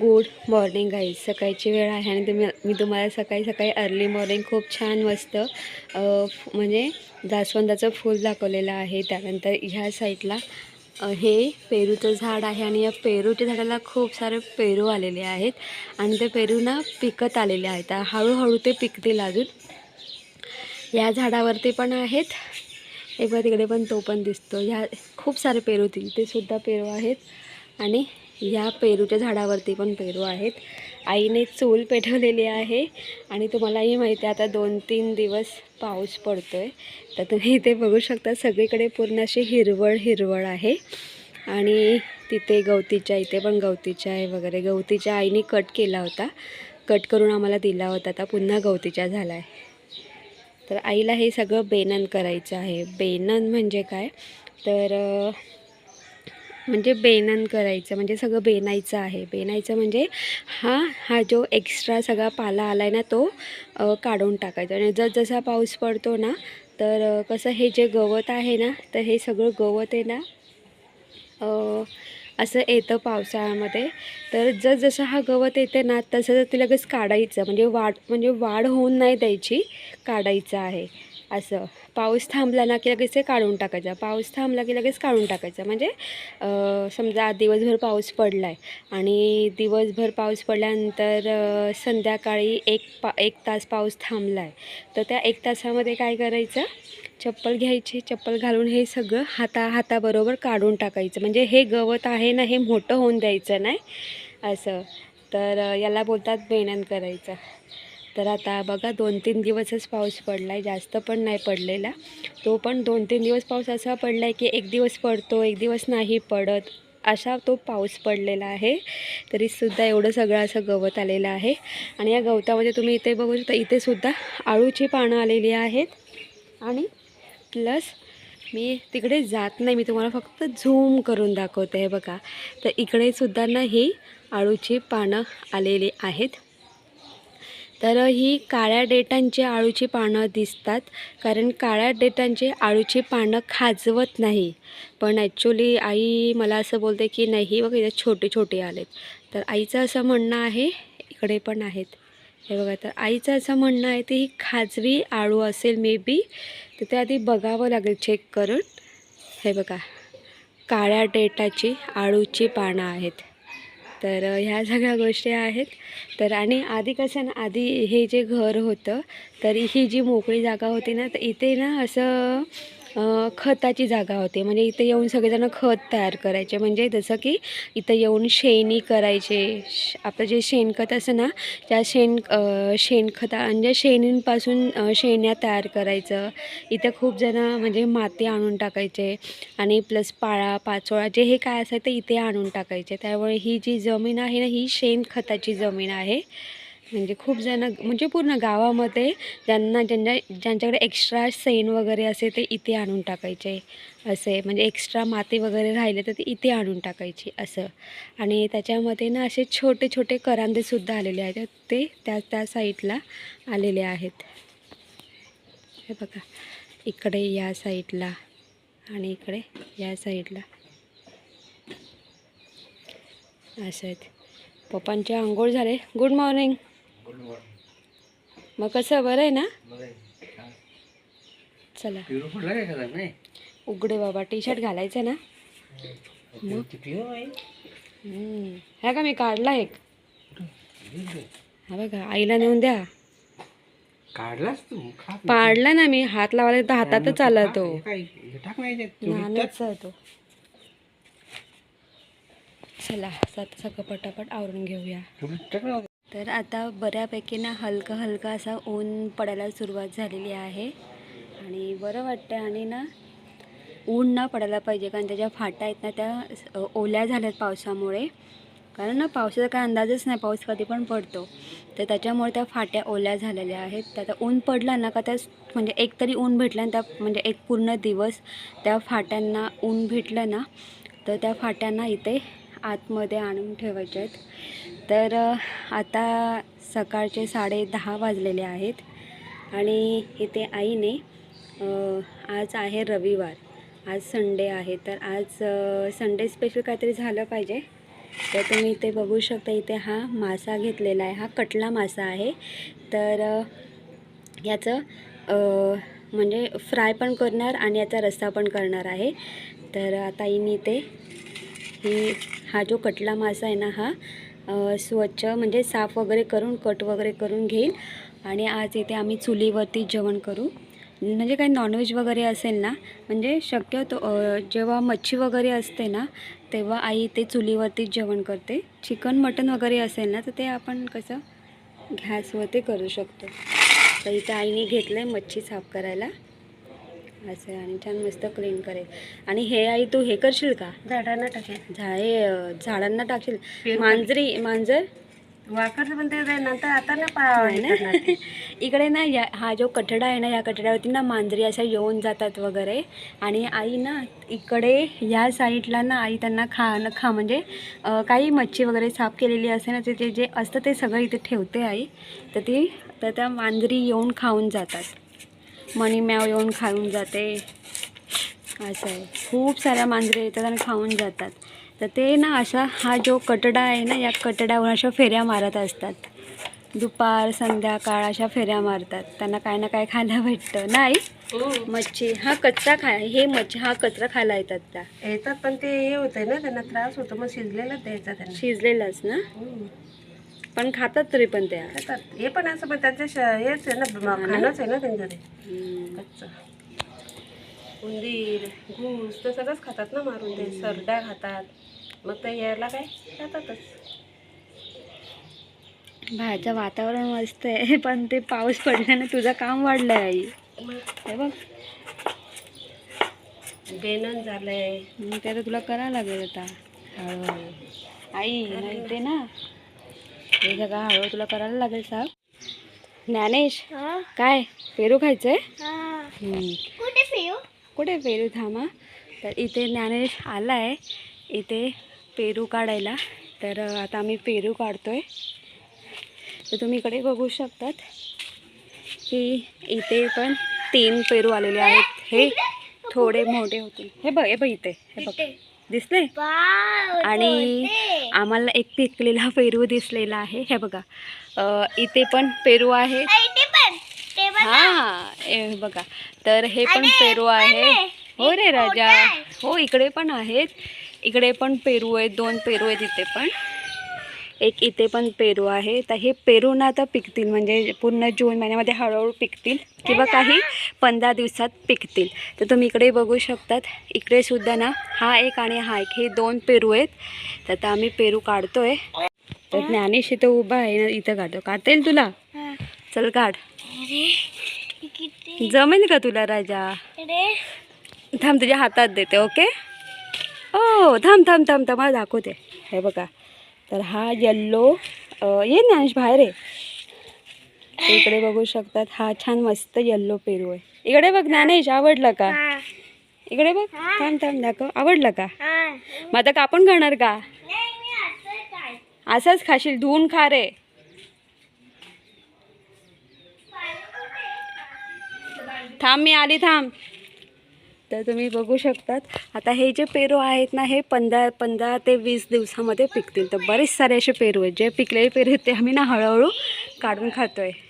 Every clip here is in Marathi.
Good morning guys. सकाळची वेळ आहे आणि तुम्ही मी तुम्हाला सकाळी सकाळी अर्ली मॉर्निंग खूप छान मस्त म्हणजे जास्वंदाचं फूल दाखवलेलं आहे. त्यानंतर ह्या साईडला हे पेरूचं झाड आहे आणि या पेरूच्या झाडाला खूप सारे पेरू आलेले आहेत आणि ते पेरू ना पिकत आलेले आहेत. हळूहळू ते पिकतील अजून. या झाडावरती पण आहेत. एक तिकडे पण तो पण दिसतो. ह्या खूप सारे पेरू ते सुद्धा पेरू आहेत आणि ह्या पेरूच्या झाडावरती पण पेरू आहेत. आईने चूल पेटवलेली आहे आणि तुम्हालाही माहिती आहे आता दोन तीन दिवस पाऊस पडतो आहे तर तुम्ही इथे बघू शकता सगळीकडे पूर्ण अशी हिरवळ हिरवळ आहे. आणि तिथे गवतीच्या इथे पण गवतीच्या आहे वगैरे. गवतीच्या आईने कट केला होता. कट करून आम्हाला दिला होता आता पुन्हा गवतीच्या झाला आहे तर आईला हे सगळं बेनन करायचं आहे. बेनन म्हणजे काय? तर म्हणजे बेनन करायचं म्हणजे सगळं बेनायचं आहे. बेनायचं म्हणजे हा हा जो एक्स्ट्रा सगळा पाला आला आहे ना तो काढून टाकायचा. आणि जसजसा पाऊस पडतो ना तर कसं हे जे गवत आहे ना तर हे सगळं गवत आहे ना असं येतं पावसाळ्यामध्ये. तर जसजसं हा गवत येते ना तसं ते लगेच काढायचं. म्हणजे वाढ म्हणजे वाढ होऊन नाही द्यायची काढायचं आहे. असं. पाऊस थांबला ना की लगेच ते काढून टाकायचा. पाऊस थांबला की लगेच काढून टाकायचं. म्हणजे समजा आज दिवसभर पाऊस पडला आहे आणि दिवसभर पाऊस पडल्यानंतर संध्याकाळी एक पा एक तास पाऊस थांबला आहे तर त्या एक तासामध्ये काय करायचं? चप्पल घ्यायची चप्पल घालून हे सगळं हाता हाताबरोबर काढून टाकायचं. म्हणजे हे गवत आहे ना हे मोठं होऊन द्यायचं नाही असं. तर याला बोलतात बेणन करायचं. तर आता बघा दोन तीन दिवसच पाऊस पडला आहे जास्त पण नाही पडलेला. तो पण दोन तीन दिवस पाऊस असा पडला आहे की एक दिवस पडतो एक दिवस नाही पडत असा तो पाऊस पडलेला आहे. तरीसुद्धा एवढं सगळं असं गवत आलेलं आहे. आणि या गवतामध्ये तुम्ही इथे बघू शकता इथे सुद्धा आळूची पानं आलेली आहेत. आणि प्लस मी तिकडे जात नाही मी तुम्हाला फक्त झूम करून दाखवते आहे बघा. तर इकडे सुद्धा ना ही आळूची पानं आलेली आहेत. तर ही काळ्या डेटांची आळूची पानं दिसतात कारण काळ्या डेटांची आळूची पानं खाजवत नाही. पण ॲक्च्युली आई मला असं बोलते की नाही बघा इथे छोटे छोटे आलेत. तर आईचं असं म्हणणं आहे इकडे पण आहेत. हे बघा तर आईचं असं म्हणणं आहे ती ही खाजवी आळू असेल मे बी तर ते आधी बघावं लागेल चेक करून. हे बघा काळ्या डेटाची आळूची पानं आहेत. तर ह्या सगळ्या गोष्टी आहेत. तर आणि आधी कसं ना आधी हे जे घर होतं तर ही जी मोकळी जागा होती ना तर इथे ना असं खताची जागा होते. म्हणजे इथं येऊन सगळेजण खत तयार करायचे. म्हणजे जसं की इथं येऊन शेणी करायचे. आपलं जे शेणखत असं ना त्या शेण शेणखता म्हणजे शेणींपासून शेण्या तयार करायचं. इथं खूप जण म्हणजे माती आणून टाकायचे. आणि प्लस पाळा पाचोळा जे हे काय असायचं ते इथे आणून टाकायचे. त्यामुळे ही जी जमीन आहे ना ही शेणखताची जमीन आहे. म्हणजे खूप जण म्हणजे पूर्ण गावामध्ये ज्यांना ज्यांच्या ज्यांच्याकडे एक्स्ट्रा सेन वगैरे असे ते इथे आणून टाकायचे. असे म्हणजे एक्स्ट्रा माती वगैरे राहिले तर ते इथे आणून टाकायची असं. आणि त्याच्यामध्ये ना असे छोटे छोटे करांदेसुद्धा आलेले आहेत. ते त्या त्या साईडला आलेले आहेत. हे बघा. इकडे या साईडला आणि इकडे या साईडला. असं आहेत. पप्पांचे आंघोळ झाले. गुड मॉर्निंग मग कसं बरं आहे ना? चला. उघडे बाबा टी शर्ट घालायचं ना. मग? हम्म. हा का मी काढला एक? हा बघा आईला नेऊन द्या. काढलास तू? खा. पाडला ना मी हात लावायला तर हातातच आला तो. तू नानच आहे तो. चला आता सगळं पटापट आवरून घेऊया. तर आता बऱ्यापैकी ना हलका हलका असा ऊन पडायला सुरुवात झालेली आहे. आणि बरं वाटतं आणि ना ऊन ना पडायला पाहिजे कारण त्याच्या फाटा आहेत ना त्या ओल्या झाल्यात पावसामुळे. कारण ना पावसाचा काय अंदाजच नाही पाऊस कधी पण पडतो. तर त्याच्यामुळे त्या फाट्या ओल्या झालेल्या आहेत. तर आता ऊन पडला ना का त्या म्हणजे एक तरी ऊन भेटलं आणि त्या म्हणजे एक पूर्ण दिवस त्या फाट्यांना ऊन भेटलं ना तर त्या फाट्यांना इथे आतमध्ये आणून ठेवायचे आहेत तर आता सकाळचे साडे दहा वाजलेले आहेत आणि इथे आईने आज आहे रविवार. आज संडे आहे. तर आज संडे स्पेशल काहीतरी झालं पाहिजे. तर तुम्ही इथे बघू शकता इथे हा मासा घेतलेला आहे. हा कटला मासा आहे. तर याचं म्हणजे फ्राय पण करणार आणि याचा रस्सा पण करणार आहे. तर आता आईने इथे ही हा जो कटला मासा आहे ना हा स्वच्छ म्हणजे साफ वगैरे करून कट वगैरे करून घेईल. आणि आज इथे आम्ही चुलीवरती जेवण करू. म्हणजे काही नॉनव्हेज वगैरे असेल ना म्हणजे शक्यतो जेव्हा मच्छी वगैरे असते ना तेव्हा आई ते चुलीवरतीच जेवण करते. चिकन मटन वगैरे असेल ना तर ते आपण कसं गॅसवरती करू शकतो. तर इथे आईने घेतलं आहे मच्छी साफ करायला. असं आणि छान मस्त क्लीन करेल. आणि हे आई तू हे करशील का? झाडांना टाकेल. झा हे अ, झाडांना टाकशील मांजरी मांजर? वाकर पण ते नंतर आता ना नाही ना? इकडे ना या हा जो कठडा आहे ना या कठड्यावरती ना मांजरी अशा येऊन जातात वगैरे. आणि आई ना इकडे या साईडला ना आई त्यांना खा न खा म्हणजे अ, काही मच्छी वगैरे साफ केलेली असते ना ते ते जे असतं ते सगळं इथे ठेवते आई. तर ती तर त्या मांजरी येऊन खाऊन जातात. मणी मॅव येऊन खाऊन जाते. असं आहे. खूप साऱ्या मांजरी येतात आणि खाऊन जातात. तर ते ना असा हा जो कटडा आहे ना या कटड्यावर अशा फेऱ्या मारत असतात. दुपार संध्याकाळ अशा फेऱ्या मारतात. त्यांना काय ना काय खायला भेटतं. नाही? मच्छी. हा कचरा खाय हे मच्छी हा कचरा खायला येतात त्या. येतात पण ते हे होतंय ना त्यांना त्रास होतो. मग शिजलेलं द्यायचा त्यांना. शिजलेलंच ना? हम्म. पण खातात तरी पण त्या. खातात. हे पण असं पण त्यांचं श- हेच आहे ना खाणंच आहे ना त्यांचं ते. कच्चं. उंदीर घूस ते सगळंच खातात ना मारून ते. सरड्या खातात. मग ते यायला काय? खातातच. बाहेरचं वातावरण मस्त आहे पण ते पाऊस पडल्याने तुझं काम वाढलं आहे आई हे बघ. बेनन झालंय. मग ते आता तुला करावं लागेल आता. हळूहळू. आई नाही ते ना. हे सगळं हळूहळू तुला करायला लागेल साहेब. ज्ञानेश काय पेरू खायचंय. कुठे पिऊ कुठे पेरू थांबा. तर इथे ज्ञानेश आला आहे इथे पेरू काढायला. तर आता आम्ही पेरू काढतोय. तर तुम्ही इकडे बघू शकतात की इथे पण तीन पेरू आलेले आहेत. हे थोडे मोठे होते हे बघ हे बघ इथे. हे बघ. दिसले? आणि आम्हाला एक पिकलेला पेरू दिसलेला आहे. हे बघा. इथे पण पेरू आहेत हा हे बघा. तर हे पण पेरू आहे. हो रे राजा. हो इकडे पण आहेत. इकडे पण पेरू आहेत. दोन पेरू आहेत इथे पण. एक इथे पण पेरू आहे. तर हे पेरू ना आता पिकतील म्हणजे पूर्ण जून महिन्यामध्ये हळूहळू पिकतील किंवा काही पंधरा दिवसात पिकतील. तर तुम्ही इकडे बघू शकतात. इकडे सुद्धा ना हा एक आणि हा एक हे दोन पेरू आहेत. तर आता आम्ही पेरू काढतोय. तर ज्ञानेश इथं उभा आहे ना इथं काढतो. काढता येईल तुला? चल काढ. जमेल का तुला राजा? थांब तुझ्या हातात देते ओके? ओ थांब थांब थांब थांब मला दाखवते. हे बघा. तर हा येल्लो ये ज्ञानेश बाहेर आहे इकडे बघू शकतात हा छान मस्त येल्लो पेरू आहे. इकडे बघ ज्ञानेश आवडलं का? इकडे बघ थांब थांब दाखव. आवडलं का? मग आता कापून खाणार का? असंच खाशील धुवून खा रे. थांब मी आली थांब. तर तुम्ही बघू शकतात. आता हे जे पेरू आहेत ना हे पंधरा पंधरा ते वीस दिवसामध्ये पिकतील. तर बरेच सारे असे पेरू आहेत. जे पिकलेले पेरू आहेत ते आम्ही ना हळूहळू काढून खातो आहे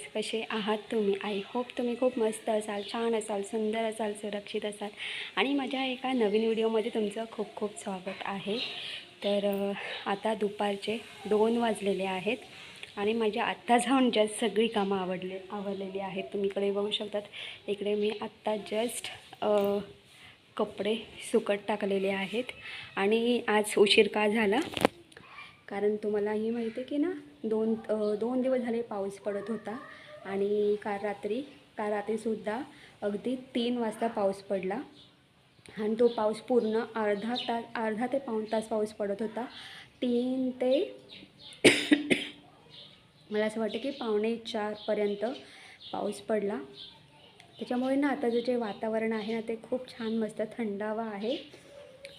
गाईज कसे आहात तुम्ही? आय होप तुम्ही खूप मस्त असाल छान असाल सुंदर असाल सुरक्षित असाल. आणि माझ्या एका नवीन व्हिडिओमध्ये तुमचं खूप खूप स्वागत आहे. तर आता दुपारचे दोन वाजलेले आहेत आणि माझ्या आत्ता जाऊन जस्ट सगळी कामं आवडले आवडलेली आहेत. तुम्ही इकडे बघू शकतात. इकडे मी आत्ता जस्ट कपडे सुकट टाकलेले आहेत. आणि आज उशीर का झाला? कारण तुम्हाला हे माहिती आहे की ना दोन दोन दिवस झाले पाऊस पडत होता आणि काल रात्री काल रात्रीसुद्धा अगदी तीन वाजता पाऊस पडला. आणि तो पाऊस पूर्ण अर्धा तास अर्धा ते पाऊण तास पाऊस पडत होता. तीन ते मला असं वाटतं की पावणे चारपर्यंत पाऊस पडला. त्याच्यामुळे ना आता जे वातावरण आहे ना ते खूप छान मस्त थंडावा आहे.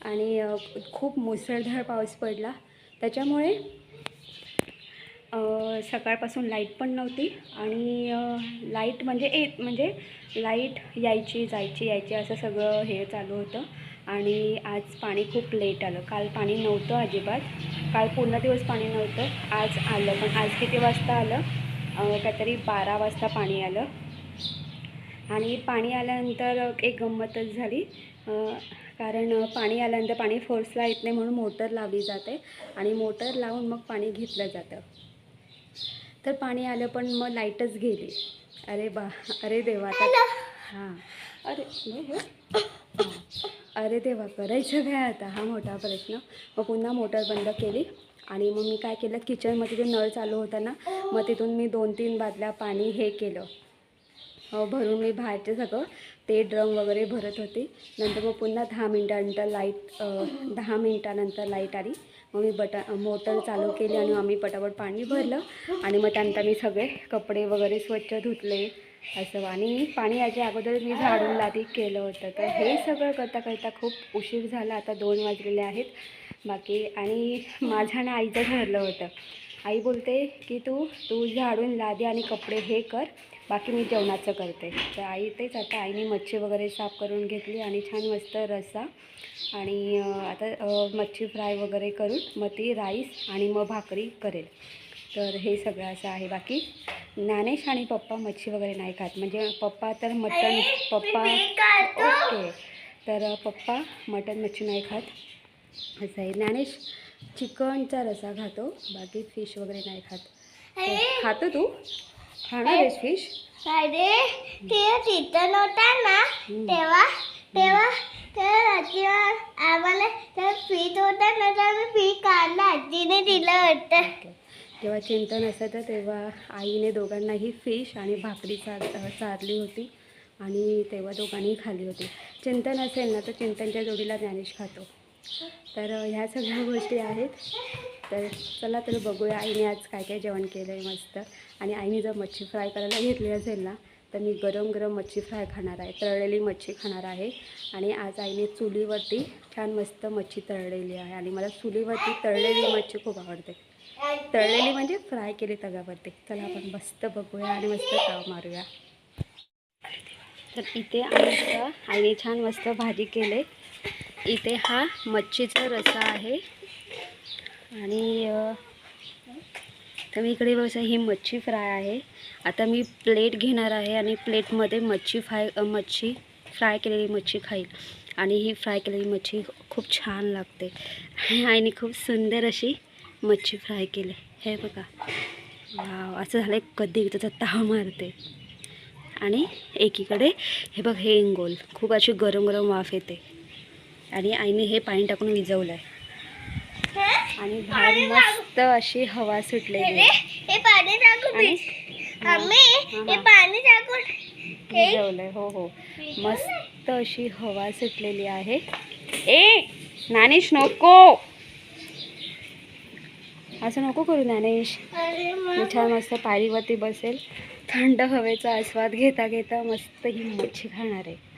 आणि खूप मुसळधार पाऊस पडला. त्याच्यामुळे सकाळपासून लाइट पण नव्हती आणि लाइट म्हणजे येत म्हणजे लाइट यायची जायची यायची असं सगळं हे चालू होतं. आणि आज पाणी खूप लेट आलं. काल पाणी नव्हतं अजिबात. काल पूर्ण दिवस पाणी नव्हतं. आज आलं पण आज किती वाजता आलं? काहीतरी बारा वाजता पाणी आलं. आणि पाणी आल्यानंतर एक गंमतच झाली. कारण पाणी आल्यानंतर पाणी फोर्सला येत नाही म्हणून मोटर लावली जाते आणि मोटर लावून मग पाणी घेतलं जातं. तर पाणी आलं पण मग लाईटच गेली. अरे बा अरे देवा आता हां. अरे. अरे देवा करायचं काय आता? हा मोठा प्रश्न. मग पुन्हा मोटर बंद केली आणि मग मी काय केलं किचनमध्ये जो नळ चालू होता ना मग तिथून मी दोन तीन बादल्या पाणी हे केलं. भरून मी बाहेरचे सगळं ते ड्रम वगैरे भरत होते. नंतर मग पुन्हा दहा मिनटानंतर लाइट दहा मिनटानंतर लाइट आली. मग मी बटा मोटर चालू केली आणि आम्ही पटापट पाणी भरलं. आणि मग त्यानंतर मी सगळे कपडे वगैरे स्वच्छ धुतले. असं आणि पाणी याच्या अगोदर मी झाडून लादी केलं होतं. तर हे सगळं करता करता खूप उशीर झाला. आता दोन वाजलेले आहेत. बाकी आणि माझ्या ना आईचं ठरलं होतं. आई बोलते की तू तू झाडून लादी आणि कपडे हे कर. बाकी मी जेवणाचं करते. तर आई तेच आता आईने मच्छी वगैरे साफ करून घेतली आणि छान मस्त रस्सा. आणि आता मच्छी फ्राय वगैरे करून मग ती राईस आणि मग भाकरी करेल. तर हे सगळं असं आहे. बाकी ज्ञानेश आणि पप्पा मच्छी वगैरे नाही खात. म्हणजे पप्पा तर मटण पप्पा ओके. तर पप्पा मटण मच्छी नाही खात. असं आहे. ज्ञानेश चिकनचा रसा खातो. बाकी फिश वगैरे नाही खात. खातो तू? खाणार आहेस फिश अरे ते चिकन होता ना. तेव्हा तेव्हा तेव्हा आजीवर आम्हाला तर पीठ होता ना तर आम्ही पीठ काढलं आजीने दिलं होतं चिंतन असायचं तेव्हा आईने दोघांनाही फिश आणि भाकरी चार चारली होती आणि तेव्हा दोघांनी खाल्ली होती. चिंतन असेल ना तर चिंतनच्या जोडीला ज्ञानेश खातो. तर ह्या सगळ्या गोष्टी आहेत. तर चला तर बघूया आईने आज काय काय जेवण केलं आहे मस्त. आणि आईने जर मच्छी फ्राय करायला घेतली असेल ना तर मी गरम गरम मच्छी फ्राय खाणार आहे तळलेली मच्छी खाणार आहे. आणि आज आईने चुलीवरती छान मस्त मच्छी तळलेली आहे. आणि मला चुलीवरती तळलेली मच्छी खूप आवडते. तळलेली म्हणजे फ्राय केली तव्यावरती. चला आपण मस्त बघूया आणि मस्त ताव मारूया. तर इथे आमच्या आईने छान मस्त भाजी केले. इथे हा मच्छीचा रसा आहे. आणि तर मी इकडे बघा ही मच्छी फ्राय आहे. आता मी प्लेट घेणार आहे आणि प्लेटमध्ये मच्छी फ्राय मच्छी फ्राय केलेली मच्छी खाईल. आणि ही फ्राय केलेली मच्छी खूप छान लागते. आणि आईने खूप सुंदर अशी मच्छी फ्राय केली. हे बघा. वाव असं झालं कधी त्याचा ताव मारते. आणि एकीकडे हे बघ हे इंगोल. खूप अशी गरम गरम वाफ येते. आणि आईने हे पाणी टाकून विजवलं आहे आणि बाहेर मस्त अशी हवा सुटलेली हे पाणी आम्ही हे. पाणी टाकून हे. विजवलंय हो हो. मस्त अशी हवा सुटलेली आहे. ए ज्ञानेश नको. असं नको करू मी छान मस्त पायरीवरती बसेल. थंड हवेचा आस्वाद घेता घेता मस्त ही मच्छी खाणार आहे.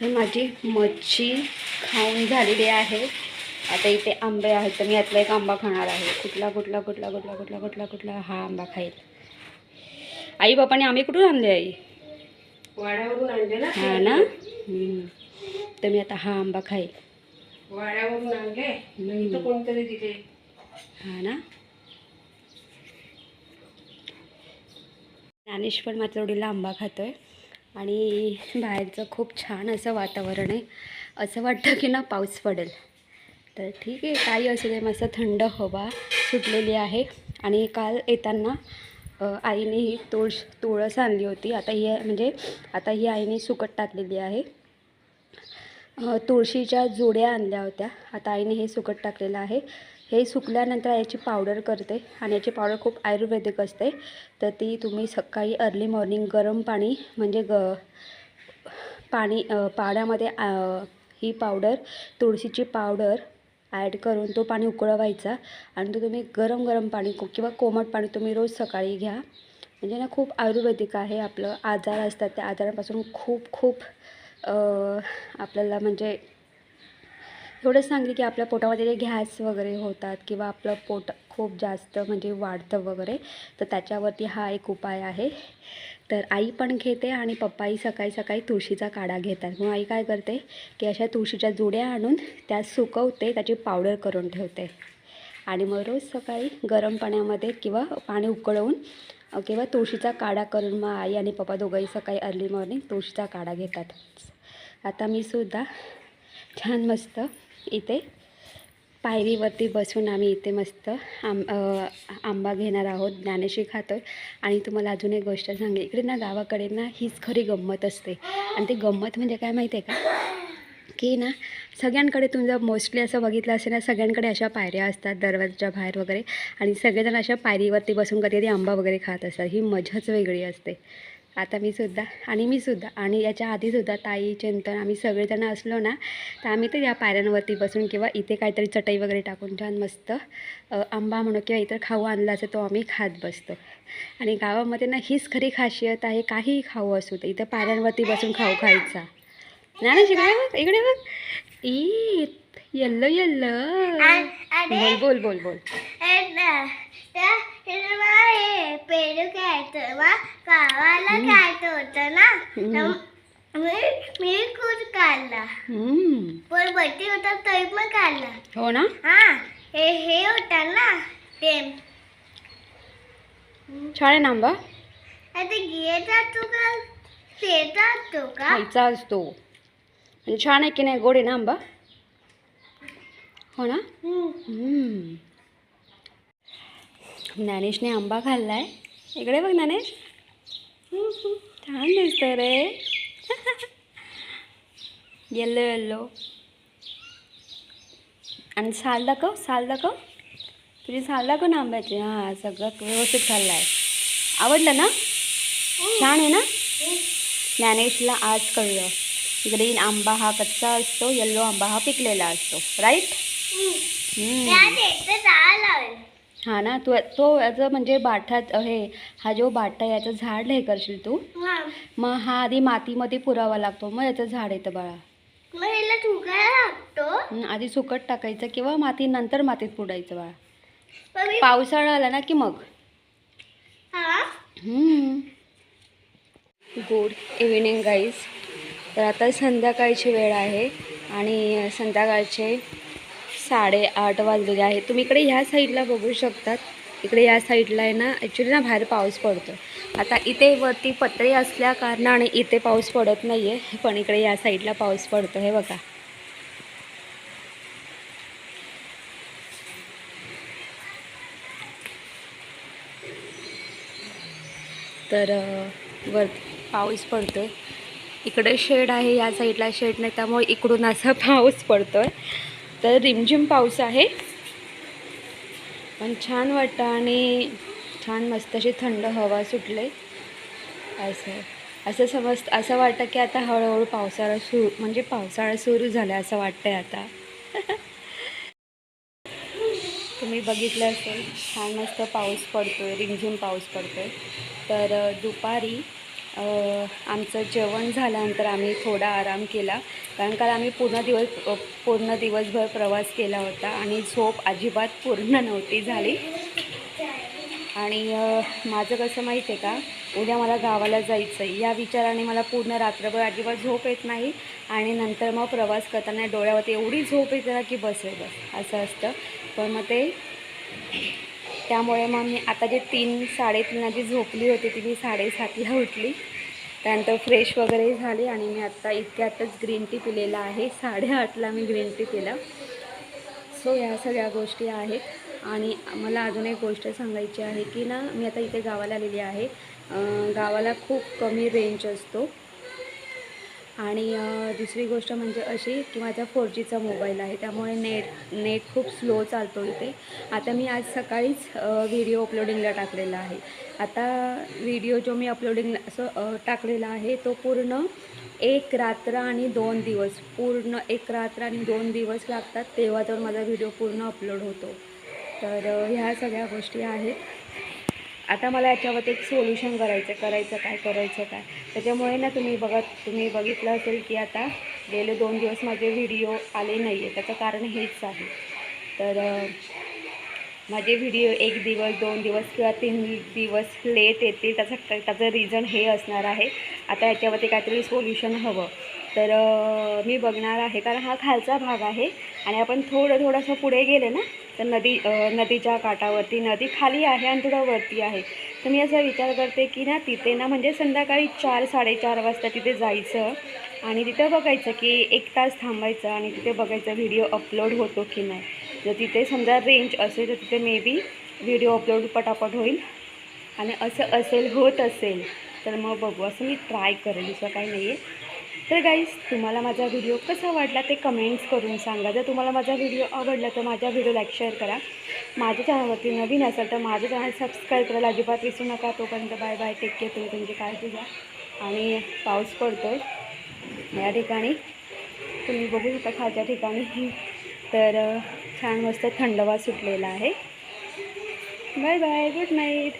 तर माझी मच्छी खाऊन झालेली आहे. आता इथे आंबे आहेत तर मी यातला एक आंबा खाणार आहे. कुठला कुठला कुठला कुठला कुठला कुठला कुठला हा आंबा खाईल. आई बापाने आंबे कुठून आणले आई? वाड्यावरून आणले ना हा ना. तर मी आता हा आंबा खाईल. वाड्यावरून आणले? कोणतरी दिले. हा ना? ज्ञानेश पण माझ्या जोडीला आंबा खातोय. आणि बाहेरचं खूप छान असं वातावरण आहे. असं वाटतं की ना पाऊस पडेल. तर ठीक आहे काही असू दे मस्त थंड हवा सुटलेली आहे. आणि काल येताना आईने ही तुळस तुळस आणली होती. आता ही म्हणजे आता ही आईने सुकट टाकलेली आहे. तुळशीच्या जोड्या आणल्या होत्या. आता आईने हे सुकट टाकलेलं आहे. हे सुकल्यानंतर याची पावडर करते आणि याची पावडर खूप आयुर्वेदिक असते. तर ती तुम्ही सकाळी अर्ली मॉर्निंग गरम पाणी म्हणजे ग पाणी पाण्यामध्ये ही पावडर तुळशीची पावडर ॲड करून तो पाणी उकळवायचा आणि तो तुम्ही गरम गरम पाणी किंवा कोमट पाणी तुम्ही रोज सकाळी घ्या. म्हणजे ना खूप आयुर्वेदिक आहे आपलं आजार असतात त्या आजारापासून खूप खूप आपल्याला म्हणजे एवढंच सांगते की आपल्या पोटामध्ये गॅस वगैरे होतात किंवा आपलं पोट खूप जास्त म्हणजे वाढतं वगैरे तर त्याच्यावरती हा एक उपाय आहे. तर आई पण घेते आणि पप्पाही सकाळी सकाळी तुळशीचा काढा घेतात. मग आई काय करते की अशा तुळशीच्या जुड्या आणून त्या सुकवते त्याची पावडर करून ठेवते. आणि मग रोज सकाळी गरम पाण्यामध्ये किंवा पाणी उकळवून किंवा तुळशीचा काढा करून मग आई आणि पप्पा दोघंही सकाळी अर्ली मॉर्निंग तुळशीचा काढा घेतात. आता मी सुद्धा छान मस्त इथे. पायरीवरती बसून आम्ही इथे मस्त आंब आंबा घेणार आहोत ज्ञानेशी खातो आहे आणि तुम्हाला अजून एक गोष्ट सांगेल इकडे ना गावाकडे ना हीच खरी गंमत असते. आणि ती गंमत म्हणजे काय माहिती आहे का? की ना सगळ्यांकडे तुम्ही जर मोस्टली असं बघितलं असेल ना सगळ्यांकडे अशा पायऱ्या असतात दरवाजाच्या बाहेर वगैरे. आणि सगळेजण अशा पायरीवरती बसून कधी कधी आंबा वगैरे खात असतात. ही मजाच वेगळी असते. आता मी सुद्धा आणि मी सुद्धा आणि याच्या आधीसुद्धा ताई चिंतन आम्ही सगळेजण असलो ना तर आम्ही तर या पायऱ्यांवरती बसून किंवा इथे काहीतरी चटई वगैरे टाकून छान मस्त आंबा म्हणू किंवा इतर खाऊ आणला असेल तो आम्ही खात बसतो. आणि गावामध्ये ना हीच खरी खासियत आहे काहीही खाऊ असू दे इथं पायऱ्यांवरती बसून खाऊ खायचा. नाही इकडे बघ इकडे बघ. ई येल्लो येल्लो. बोल बोल बोल बोल. मला हे पेरू खायचं मग गावाला खायचं होतं ना तर मी मी खूप काढला हम्म. पण बट्टी होता तरी पण काढला हो ना हा हे हे होता ना ते छान आहे ना आंबा आता गिये जातो का ते जातो का खायचा असतो आणि छान आहे की नाही गोड आहे ना आंबा हो ना हम्म. हम्म. ज्ञानेशने आंबा खाल्लाय. इकडे बघ ज्ञानेश. छान दिसतं रे. Yellow yellow. आणि साल दाखव साल दाखव. तुझी साल दाखव ना आंब्याची. हां सगळं व्यवस्थित खाल्लं आहे आवडलं ना? छान आहे ना? ज्ञानेशला आज कळलं. ग्रीन आंबा हा कच्चा असतो येल्लो आंबा हा पिकलेला असतो. राईट हा ना तू तो याचं म्हणजे बाठात हे हा जो आहे याचं झाड हे करशील तू? हा. मग हा आधी मातीमध्ये पुरावा लागतो मग याचं झाड येतं बाळा. मग लागतो? हं, आधी सुकट टाकायचं किंवा माती नंतर मातीत पुडायचं बाळा. मी पावसाळा आला ना की मग? हा? गुड इव्हिनिंग गाईज तर आता संध्याकाळची वेळ आहे आणि संध्याकाळचे साडेआठ वाजलेले आहेत. तुम्ही इकडे ह्या साईडला बघू शकतात. इकडे या साईडला आहे ना ॲक्च्युली ना बाहेर पाऊस पडतो आता इथे वरती पत्रे असल्या कारणाने इथे पाऊस पडत नाही आहे पण इकडे या साईडला पाऊस पडतो हे बघा. तर वर पाऊस पडतो आहे इकडे शेड आहे या साईडला शेड नाही त्यामुळे इकडून असा पाऊस पडतो आहे तर रिमझिम पाऊस आहे. पण छान वाटतं आणि छान मस्त अशी थंड हवा सुटले असं असं समज असं वाटतं की आता हळूहळू पावसाळा सुरू म्हणजे पावसाळा सुरू झाला असं वाटतंय आता. तुम्ही बघितलं असेल छान मस्त पाऊस पडतो आहे रिमझिम पाऊस पडतो आहे तर दुपारी आमचं जेवण झाल्यानंतर आम्ही थोडा आराम केला. कारण काल आम्ही पूर्ण दिवस पूर्ण दिवसभर प्रवास केला होता आणि झोप अजिबात पूर्ण नव्हती झाली. आणि माझं कसं माहिती आहे का? उद्या मला गावाला जायचं आहे. या विचाराने मला पूर्ण रात्रभर अजिबात झोप येत नाही आणि नंतर मग प्रवास करताना डोळ्यावरती एवढी झोप येते ना की बस आहे बस असं असतं. पण मग ते त्यामुळे मग मी आता जे तीन साडेतीन जी झोपली होती ती मी साडेसातला उठली. त्यानंतर फ्रेश वगैरे झाली आणि मी आत्ता इतक्यातच ग्रीन टी पिलेला आहे. साडेआठला मी ग्रीन टी पिला. सो या सगळ्या गोष्टी आहेत. आणि मला अजून एक गोष्ट सांगायची आहे की ना मी आता इथे गावाला आलेली आहे. गावाला खूप कमी रेंज असतो. आणि दुसरी गोष्ट म्हणजे अशी की माझा फोर जीचा मोबाईल आहे त्यामुळे नेट नेट खूप स्लो चालतो इथे. आता मी आज सकाळीच व्हिडिओ अपलोडिंगला टाकलेला आहे. आता व्हिडिओ जो मी अपलोडिंग असं टाकलेला आहे तो पूर्ण एक रात्र आणि दोन दिवस पूर्ण एक रात्र आणि दोन दिवस लागतात तेव्हा तर माझा व्हिडिओ पूर्ण अपलोड होतो. तर ह्या सगळ्या गोष्टी आहेत. आता मला याच्यावरती एक सोल्युशन करायचं करायचं काय करायचं काय? त्याच्यामुळे ना तुम्ही बघत तुम्ही बघितलं असेल की आता गेले दोन दिवस माझे व्हिडिओ आले नाही आहे त्याचं कारण हेच आहे. तर माझे व्हिडिओ एक दिवस दोन दिवस किंवा तीन दिवस लेट येतील. त्याचं त्याचं रिझन हे असणार आहे. आता याच्यावरती काहीतरी सोल्युशन हवं. तर मी बघणार आहे. कारण हा खालचा भाग आहे आणि आपण थोडं थोडंसं पुढे गेले ना तर नदी नदीच्या काठावरती नदी खाली आहे आणि थोडं वरती आहे. तर मी असा विचार करते की ना तिथे ना म्हणजे संध्याकाळी चार साडेचार वाजता तिथे जायचं आणि तिथं बघायचं की एक तास थांबायचं आणि तिथे बघायचं व्हिडिओ अपलोड होतो की नाही. जर तिथे समजा रेंज असेल तर तिथे मे बी व्हिडिओ अपलोड पटापट होईल आणि असं असेल होत असेल तर मग बघू. असं मी ट्राय करेल दुसरं काही नाही आहे तर गाईज तुम्हाला माझा व्हिडिओ कसा वाटला ते कमेंट्स करून सांगा. जर तुम्हाला माझा व्हिडिओ आवडला तर माझ्या व्हिडिओ लाईक शेअर करा. माझ्या चॅनलवरती नवीन असेल तर माझं चॅनल सबस्क्राईब करायला अजिबात विसरू नका. तोपर्यंत बाय बाय टेक केअर तुम्ही तुमची काळजी घ्या. आणि पाऊस पडतो आहे या ठिकाणी. तुम्ही बघू शकता खालच्या ठिकाणी. तर छान मस्त थंडवा सुटलेला आहे. Bye bye good night